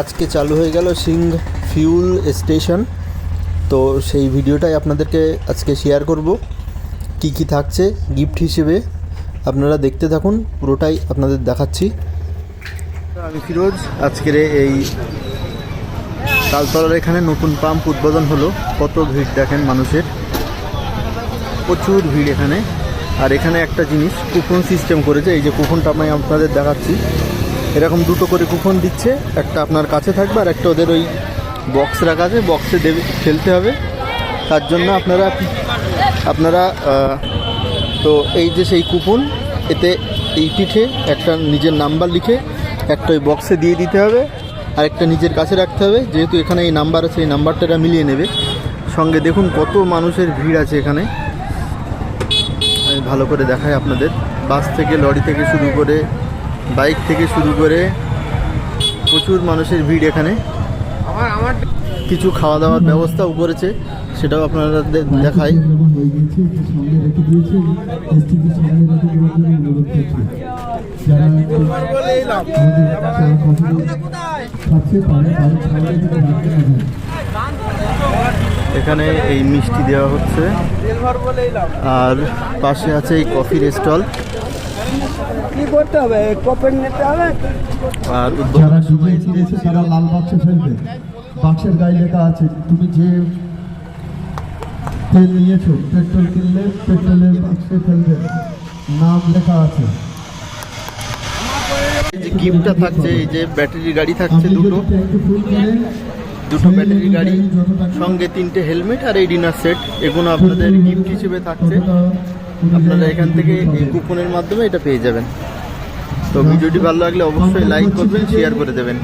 আজকে চালু হয়ে গেল সিং ফিউল স্টেশন। তো সেই ভিডিওটাই আপনাদেরকে আজকে শেয়ার করব। কি কি থাকছে গিফট হিসেবে আপনারা দেখতে থাকুন, পুরোটাই আপনাদের দেখাচ্ছি। আমি ফিরোজ, আজকের এই তালতলার এখানে নতুন পাম্প উদ্বোধন হলো। কত ভিড় দেখেন মানুষের। প্রচুর ভিড় এখানে। আর এখানে একটা জিনিস, কুপন সিস্টেম করেছে। এই যে কুপনটা আমি আপনাদের দেখাচ্ছি। এরকম দুটো করে কুপন দিচ্ছে, একটা আপনার কাছে থাকবে আর একটা ওদের ওই বক্স রাখা আছে বক্সে দেবে ফেলতে হবে। তার জন্য আপনারা আপনারা তো এই যে সেই কুপন, এতে এই পিঠে একটা নিজের নাম্বার লিখে, একটা ওই বক্সে দিয়ে দিতে হবে, আর একটা নিজের কাছে রাখতে হবে। যেহেতু এখানে এই নাম্বার আছে, এই নাম্বারটা এরা মিলিয়ে নেবে। সঙ্গে দেখুন কত মানুষের ভিড় আছে এখানে। আমি ভালো করে দেখাই আপনাদের। বাস থেকে, লরি থেকে শুরু করে বাইক থেকে শুরু করে প্রচুর মানুষের ভিড় এখানে। কিছু খাওয়া দাওয়ার ব্যবস্থাও করেছে সেটাও আপনারা দেখাই। এখানে এই মিষ্টি দেওয়া হচ্ছে। আর পাশে আছে এই কফির স্টল কি করতে হবে? কোপেন নিতে হবে? আর যারা সময় ডিজেল তারা লাল বাক্সে ফেলবে। বাক্সের গায়ে লেখা আছে তুমি যে তেল নিয়েছো পেট্রোল কিনলে পেট্রোলের বাক্সে ফেলবে। নাম লেখা আছে। এই যে গিফটটা থাকছে এই যে ব্যাটারি গাড়ি থাকছে দুটো। দুটো ব্যাটারি গাড়ি সঙ্গে তিনটে হেলমেট আর এই ডিনার সেট। এগুলো আপনাদের গিফট হিসেবে থাকছে। আপনারা এখান থেকে এই কুপনের মাধ্যমে এটা পেয়ে যাবেন। তো ভিডিওটি ভালো লাগলে অবশ্যই লাইক করবেন শেয়ার করে দেবেন।